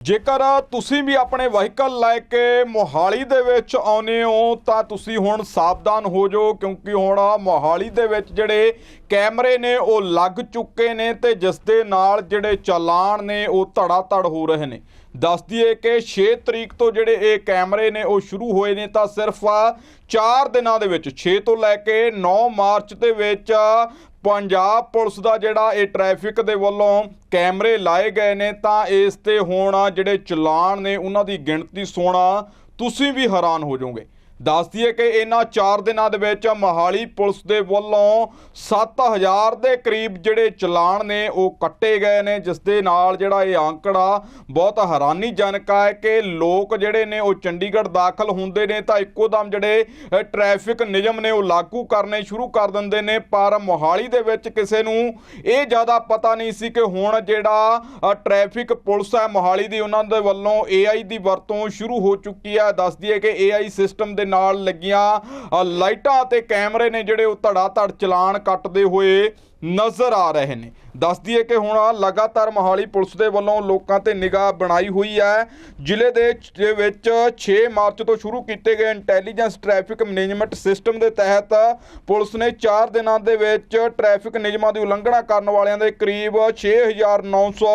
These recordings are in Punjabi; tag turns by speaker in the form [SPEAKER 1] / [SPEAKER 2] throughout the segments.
[SPEAKER 1] ਜੇਕਰ ਤੁਸੀਂ ਵੀ ਆਪਣੇ ਵਹੀਕਲ ਲੈ ਕੇ ਮੋਹਾਲੀ ਦੇ ਵਿੱਚ ਆਉਨੇ ਹੋ, ਤਾਂ ਤੁਸੀਂ ਹੁਣ ਸਾਵਧਾਨ ਹੋ ਜਾਓ, ਕਿਉਂਕਿ ਹੁਣ ਮੋਹਾਲੀ ਦੇ ਵਿੱਚ ਜਿਹੜੇ ਕੈਮਰੇ ਨੇ, ਉਹ ਲੱਗ ਚੁੱਕੇ ਨੇ ਤੇ ਜਿਸ ਦੇ ਨਾਲ ਜਿਹੜੇ ਚਲਾਨ ਨੇ, ਉਹ ਧੜਾ ਧੜ ਹੋ ਰਹੇ ਨੇ। ਦੱਸ ਦਈਏ ਕਿ 6 ਤਰੀਕ ਤੋਂ ਜਿਹੜੇ ਇਹ ਕੈਮਰੇ ਨੇ, ਉਹ ਸ਼ੁਰੂ ਹੋਏ ਨੇ, ਤਾਂ ਸਿਰਫ 4 ਦਿਨਾਂ ਦੇ ਵਿੱਚ 6 ਤੋਂ ਲੈ ਕੇ 9 ਮਾਰਚ ਦੇ ਵਿੱਚ ਪੰਜਾਬ ਪੁਲਿਸ ਦਾ ਜਿਹੜਾ ਇਹ ਟ੍ਰੈਫਿਕ ਦੇ ਵੱਲੋਂ ਕੈਮਰੇ ਲਾਏ ਗਏ ਨੇ, ਤਾਂ ਇਸ ਤੇ ਹੁਣ ਜਿਹੜੇ ਚਲਾਨ ਨੇ, ਉਹਨਾਂ ਦੀ ਗਿਣਤੀ ਸੋਣਾ, ਤੁਸੀਂ ਵੀ ਹੈਰਾਨ ਹੋ ਜਾਓਗੇ। ਦੱਸ ਦਈਏ ਕਿ ਇਹਨਾਂ 4 ਦਿਨਾਂ ਦੇ ਵਿੱਚ ਮੋਹਾਲੀ ਪੁਲਿਸ ਦੇ ਵੱਲੋਂ 7000 ਦੇ ਕਰੀਬ ਜਿਹੜੇ ਚਲਾਨ ਨੇ ਉਹ ਕੱਟੇ ਗਏ ਨੇ ਜਿਸ ਦੇ ਨਾਲ ਜਿਹੜਾ ਇਹ ਆંકੜਾ ਬਹੁਤ ਹੈਰਾਨੀਜਨਕ ਹੈ ਕਿ ਲੋਕ ਜਿਹੜੇ ਨੇ ਉਹ ਚੰਡੀਗੜ੍ਹ ਦਾਖਲ ਹੁੰਦੇ ਨੇ ਤਾਂ ਇੱਕੋ ਦਮ ਜਿਹੜੇ ਅ, ਟ੍ਰੈਫਿਕ ਨਿਯਮ ਨੇ ਉਹ ਲਾਗੂ ਕਰਨੇ ਸ਼ੁਰੂ ਕਰ ਦਿੰਦੇ ਨੇ ਪਰ ਮੋਹਾਲੀ ਦੇ ਵਿੱਚ ਕਿਸੇ ਨੂੰ ਇਹ ਜ਼ਿਆਦਾ ਪਤਾ ਨਹੀਂ ਸੀ ਕਿ ਹੁਣ ਜਿਹੜਾ ਅ, ਟ੍ਰੈਫਿਕ ਪੁਲਿਸ ਹੈ ਮੋਹਾਲੀ ਦੀ ਉਹਨਾਂ ਦੇ ਵੱਲੋਂ AI ਦੀ ਵਰਤੋਂ ਸ਼ੁਰੂ ਹੋ ਚੁੱਕੀ ਹੈ। ਦੱਸ ਦਈਏ ਕਿ AI ਸਿਸਟਮ ਦੇ ਨਾਲ ਲੱਗੀਆਂ ਲਾਈਟਾਂ ਤੇ ਕੈਮਰੇ ਨੇ ਜਿਹੜੇ ਉਹ ਧੜਾ ਧੜ ਚਲਾਨ ਕੱਟਦੇ ਹੋਏ ਨਜ਼ਰ ਆ ਰਹੇ ਨੇ। ਦੱਸ ਦਈਏ ਕਿ ਹੁਣ ਲਗਾਤਾਰ ਮੋਹਾਲੀ ਪੁਲਿਸ ਦੇ ਵੱਲੋਂ ਲੋਕਾਂ ਤੇ ਨਿਗਾਹ ਬਣਾਈ ਹੋਈ ਹੈ। ਜ਼ਿਲ੍ਹੇ ਦੇ ਦੇ ਵਿੱਚ 6 ਮਾਰਚ ਤੋਂ ਸ਼ੁਰੂ ਕੀਤੇ ਗਏ ਇੰਟੈਲੀਜੈਂਸ ਟ੍ਰੈਫਿਕ ਮੈਨੇਜਮੈਂਟ ਸਿਸਟਮ ਦੇ ਤਹਿਤ ਪੁਲਿਸ ਨੇ 4 ਦਿਨਾਂ ਦੇ ਵਿੱਚ ਟ੍ਰੈਫਿਕ ਨਿਯਮਾਂ ਦੀ ਉਲੰਘਣਾ ਕਰਨ ਵਾਲਿਆਂ ਦੇ ਕਰੀਬ 6900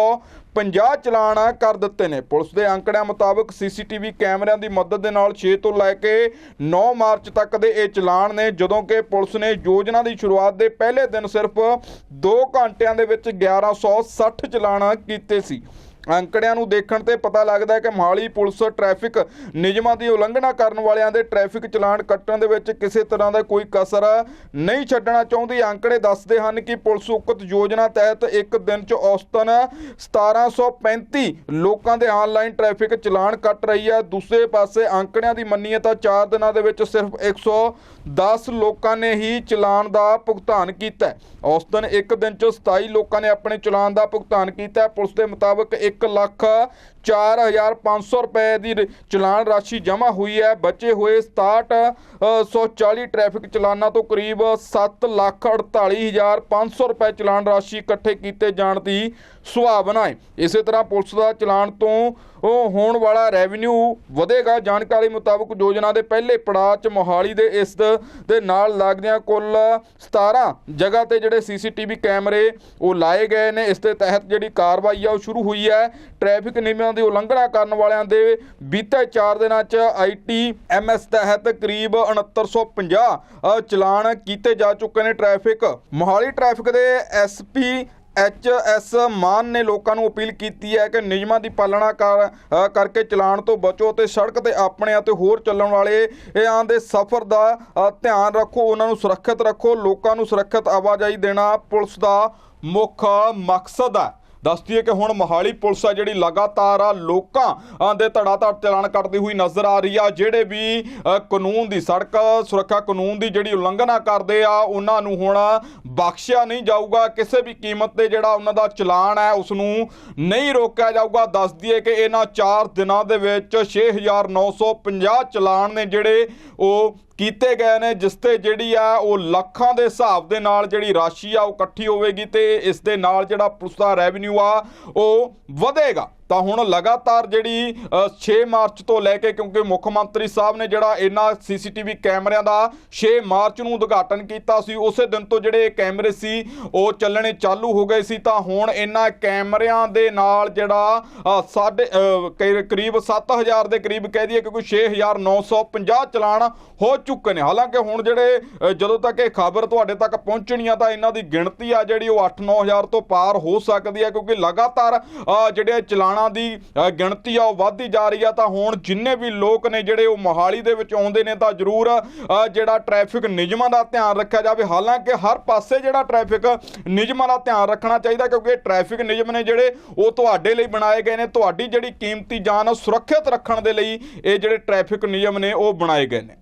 [SPEAKER 1] 50 ਚਲਾਨ ਕਰ ਦਿੱਤੇ ਨੇ। ਪੁਲਿਸ ਦੇ ਅੰਕੜਿਆਂ ਮੁਤਾਬਕ ਸੀਸੀਟੀਵੀ ਕੈਮਰਿਆਂ ਦੀ ਮਦਦ ਦੇ ਨਾਲ 6 ਤੋਂ ਲੈ ਕੇ 9 ਮਾਰਚ ਤੱਕ ਦੇ ਇਹ ਚਲਾਨ ਨੇ, ਜਦੋਂ ਕਿ ਪੁਲਿਸ ਨੇ ਯੋਜਨਾ ਦੀ ਸ਼ੁਰੂਆਤ ਦੇ ਪਹਿਲੇ ਦਿਨ ਸਿਰਫ 2 ਘੰਟਿਆਂ ਦੇ ਵਿੱਚ 1160 ਚਲਾਨ ਕੀਤੇ ਸੀ। ਅੰਕੜਿਆਂ ਨੂੰ ਦੇਖਣ ਤੇ ਪਤਾ ਲੱਗਦਾ ਹੈ ਕਿ ਮੋਹਾਲੀ ਪੁਲਿਸ ਟ੍ਰੈਫਿਕ ਨਿਯਮਾਂ ਦੀ ਉਲੰਘਣਾ ਕਰਨ ਵਾਲਿਆਂ ਦੇ ਟ੍ਰੈਫਿਕ ਚਲਾਨ ਕੱਟਣ ਦੇ ਵਿੱਚ ਕਿਸੇ ਤਰ੍ਹਾਂ ਦਾ ਕੋਈ ਕਸਰ ਨਹੀਂ ਛੱਡਣਾ ਚਾਹੁੰਦੀ। ਅੰਕੜੇ ਦੱਸਦੇ ਹਨ ਕਿ ਪੁਲਿਸ ਉਕਤ ਯੋਜਨਾ ਤਹਿਤ ਇੱਕ ਦਿਨ 'ਚ ਔਸਤਨ 1735 ਲੋਕਾਂ ਦੇ ਆਨਲਾਈਨ ਟ੍ਰੈਫਿਕ ਚਲਾਨ ਕੱਟ ਰਹੀ ਹੈ। ਦੂਸਰੇ ਪਾਸੇ ਅੰਕੜਿਆਂ ਦੀ ਮੰਨੀਏ ਤਾਂ 4 ਦਿਨਾਂ ਦੇ ਵਿੱਚ ਸਿਰਫ 110 ਲੋਕਾਂ ਨੇ ਹੀ ਚਲਾਨ ਦਾ ਭੁਗਤਾਨ ਕੀਤਾ ਔਸਤਨ ਇੱਕ ਦਿਨ 'ਚ 27 ਲੋਕਾਂ ਨੇ ਆਪਣੇ ਚਲਾਨ ਦਾ ਭੁਗਤਾਨ ਕੀਤਾ ਪੁਲਿਸ ਦੇ ਮੁਤਾਬਕ 1 ਲੱਖ 4500 ਰੁਪਏ ਦੀ ਰ- ਚਲਾਨ ਰਾਸ਼ੀ ਜਮ੍ਹਾਂ ਹੋਈ ਹੈ। ਬਚੇ ਹੋਏ 6740 ਟ੍ਰੈਫਿਕ ਚਲਾਨਾਂ ਤੋਂ ਕਰੀਬ 7 ਲੱਖ 48500 ਰੁਪਏ ਚਲਾਨ ਰਾਸ਼ੀ ਇਕੱਠੇ ਕੀਤੇ ਜਾਣ ਦੀ ਸੁਭਾਵਨਾ ਹੈ। ਇਸੇ ਤਰ੍ਹਾਂ ਪੁਲਿਸ ਦਾ ਚਲਾਨ ਤੋਂ ਉਹ ਹੋਣ ਵਾਲਾ ਰੈਵਨਿਊ ਵਧੇਗਾ। ਜਾਣਕਾਰੀ ਮੁਤਾਬਕ ਯੋਜਨਾ ਦੇ ਪਹਿਲੇ ਪੜਾਅ 'ਚ ਮੋਹਾਲੀ ਦੇ ਇਸ ਦੇ ਨਾਲ ਲੱਗਦਿਆਂ ਕੁੱਲ 17 ਜਗ੍ਹਾ ਤੇ ਜਿਹੜੇ ਸੀਸੀਟੀਵੀ ਕੈਮਰੇ ਉਹ ਲਾਏ ਗਏ ਨੇ। ਇਸ ਦੇ ਤਹਿਤ ਜਿਹੜੀ ਕਾਰਵਾਈ ਆ ਉਹ ਸ਼ੁਰੂ ਹੋਈ ਹੈ। ਟ੍ਰੈਫਿਕ ਨਿਯਮਾਂ ਦੀ ਉਲੰਘਣਾ ਕਰਨ ਵਾਲਿਆਂ ਦੇ ਬੀਤੇ 4 ਦਿਨਾਂ 'ਚ ਆਈਟੀ ਐਮਐਸ ਤਹਿਤ ਕਰੀਬ 6950 ਅ, ਚਲਾਨ ਕੀਤੇ ਜਾ ਚੁੱਕੇ ਨੇ ਟ੍ਰੈਫਿਕ। ਮੋਹਾਲੀ ਟ੍ਰੈਫਿਕ ਦੇ ਐਸਪੀ ਐਚ ਐਸ ਮਾਨ ਨੇ ਲੋਕਾਂ ਨੂੰ ਅਪੀਲ ਕੀਤੀ ਹੈ ਕਿ ਨਿਯਮਾਂ ਦੀ ਪਾਲਣਾ ਕਰ ਕਰਕੇ ਚਲਾਨ ਤੋਂ ਬਚੋ ਤੇ ਸੜਕ ਤੇ ਆਪਣੇ ਅਤੇ ਹੋਰ ਚੱਲਣ ਵਾਲੇ ਇਹਨਾਂ ਦੇ ਸਫ਼ਰ ਦਾ ਧਿਆਨ ਰੱਖੋ। ਉਹਨਾਂ ਨੂੰ ਸੁਰੱਖਿਅਤ ਰੱਖੋ। ਲੋਕਾਂ ਨੂੰ ਸੁਰੱਖਿਅਤ ਆਵਾਜਾਈ ਦੇਣਾ ਪੁਲਿਸ ਦਾ ਮੁੱਖ ਮਕਸਦ ਹੈ। ਦੱਸਦੀ ਹੈ ਕਿ ਹੁਣ ਮੋਹਾਲੀ ਪੁਲਿਸ ਆ ਜਿਹੜੀ ਲਗਾਤਾਰ ਆ ਲੋਕਾਂ ਦੇ ਧੜਾ ਧੜ ਚਲਾਨ ਕੱਟਦੀ ਹੋਈ ਨਜ਼ਰ ਆ ਰਹੀ ਆ। ਜਿਹੜੇ ਵੀ ਕਾਨੂੰਨ ਦੀ ਸੜਕ, ਸੁਰੱਖਿਆ ਕਾਨੂੰਨ ਦੀ ਜਿਹੜੀ ਉਲੰਘਣਾ ਕਰਦੇ ਆ, ਉਹਨਾਂ ਨੂੰ ਹੁਣ ਬਖਸ਼ਿਆ ਨਹੀਂ ਜਾਊਗਾ, ਕਿਸੇ ਵੀ ਕੀਮਤ ਤੇ ਜਿਹੜਾ ਉਹਨਾਂ ਦਾ ਚਲਾਨ ਹੈ ਉਸ ਨੂੰ ਨਹੀਂ ਰੋਕਿਆ ਜਾਊਗਾ। ਦੱਸ ਦਈਏ ਕਿ ਇਹਨਾਂ 4 ਦਿਨਾਂ ਦੇ ਵਿੱਚ 6950 ਚਲਾਨ ਨੇ ਜਿਹੜੇ ਉਹ ਕੀਤੇ ਗਏ ਨੇ, ਜਿਸ ਤੇ ਜਿਹੜੀ ਆ ਉਹ ਲੱਖਾਂ ਦੇ ਹਿਸਾਬ ਦੇ ਨਾਲ ਜਿਹੜੀ ਰਾਸ਼ੀ ਆ ਉਹ ਇਕੱਠੀ ਹੋਵੇਗੀ ਤੇ ਇਸ ਦੇ ਨਾਲ ਜਿਹੜਾ ਪੁਲਿਸ ਦਾ ਰੈਵਨਿਊ ਆ, ਉਹ ਵਧੇਗਾ। ਤਾਂ ਹੁਣ ਲਗਾਤਾਰ ਜਿਹੜੀ ਅ, 6 ਮਾਰਚ ਤੋਂ ਲੈ ਕੇ ਕਿਉਂਕਿ ਮੁੱਖ ਮੰਤਰੀ ਸਾਹਿਬ ਨੇ ਜਿਹੜਾ ਇਹਨਾਂ ਸੀਸੀਟੀਵੀ ਕੈਮਰਿਆਂ ਦਾ 6 ਮਾਰਚ ਨੂੰ ਉਦਘਾਟਨ ਕੀਤਾ ਸੀ ਉਸੇ ਦਿਨ ਤੋਂ ਜਿਹੜੇ ਇਹ ਕੈਮਰੇ ਸੀ ਉਹ ਚੱਲਣੇ ਚਾਲੂ ਹੋ ਗਏ ਸੀ ਤਾਂ ਹੁਣ ਇਹਨਾਂ ਕੈਮਰਿਆਂ ਦੇ ਨਾਲ ਜਿਹੜਾ ਸਾਡੇ ਅ, ਕਈ- ਕਰੀਬ 7000 ਦੇ ਕਰੀਬ ਕਹਿ ਦਈਏ ਕਿ ਕੋਈ 6950 ਚਲਾਨ ਹੋ ਚੁੱਕੇ ਨੇ। ਹਾਲਾਂਕਿ ਹੁਣ ਜਿਹੜੇ ਜਦੋਂ ਤੱਕ ਇਹ ਖਬਰ ਤੁਹਾਡੇ ਤੱਕ ਪਹੁੰਚਣੀ ਆ ਤਾਂ ਇਹਨਾਂ ਦੀ ਗਿਣਤੀ ਆ ਜਿਹੜੀ ਉਹ 8-9000 ਤੋਂ ਪਾਰ ਹੋ ਸਕਦੀ ਹੈ ਕਿਉਂਕਿ ਲਗਾਤਾਰ ਜਿਹੜੇ ਚਲਾਨਾਂ ਦੀ ਗਿਣਤੀ ਆ, ਉਹ ਵੱਧਦੀ ਜਾ ਰਹੀ ਆ, ਤਾਂ ਹੁਣ ਜਿੰਨੇ ਵੀ ਲੋਕ ਨੇ ਜਿਹੜੇ ਉਹ ਮੋਹਾਲੀ ਦੇ ਵਿੱਚ ਆਉਂਦੇ ਨੇ, ਤਾਂ ਜ਼ਰੂਰ ਜਿਹੜਾ ਟ੍ਰੈਫਿਕ ਨਿਯਮਾਂ ਦਾ ਧਿਆਨ ਰੱਖਿਆ ਜਾਵੇ। ਹਾਲਾਂਕਿ ਹਰ ਪਾਸੇ ਜਿਹੜਾ ਟ੍ਰੈਫਿਕ ਨਿਯਮਾਂ ਦਾ ਧਿਆਨ ਰੱਖਣਾ ਚਾਹੀਦਾ, ਕਿਉਂਕਿ ਇਹ ਟ੍ਰੈਫਿਕ ਨਿਯਮ ਨੇ ਜਿਹੜੇ ਉਹ ਤੁਹਾਡੇ ਲਈ ਬਣਾਏ ਗਏ ਨੇ। ਤੁਹਾਡੀ ਜਿਹੜੀ ਕੀਮਤੀ ਜਾਨ ਸੁਰੱਖਿਅਤ ਰੱਖਣ ਦੇ ਲਈ ਇਹ ਜਿਹੜੇ ਟ੍ਰੈਫਿਕ ਨਿਯਮ ਨੇ, ਉਹ ਬਣਾਏ ਗਏ ਨੇ।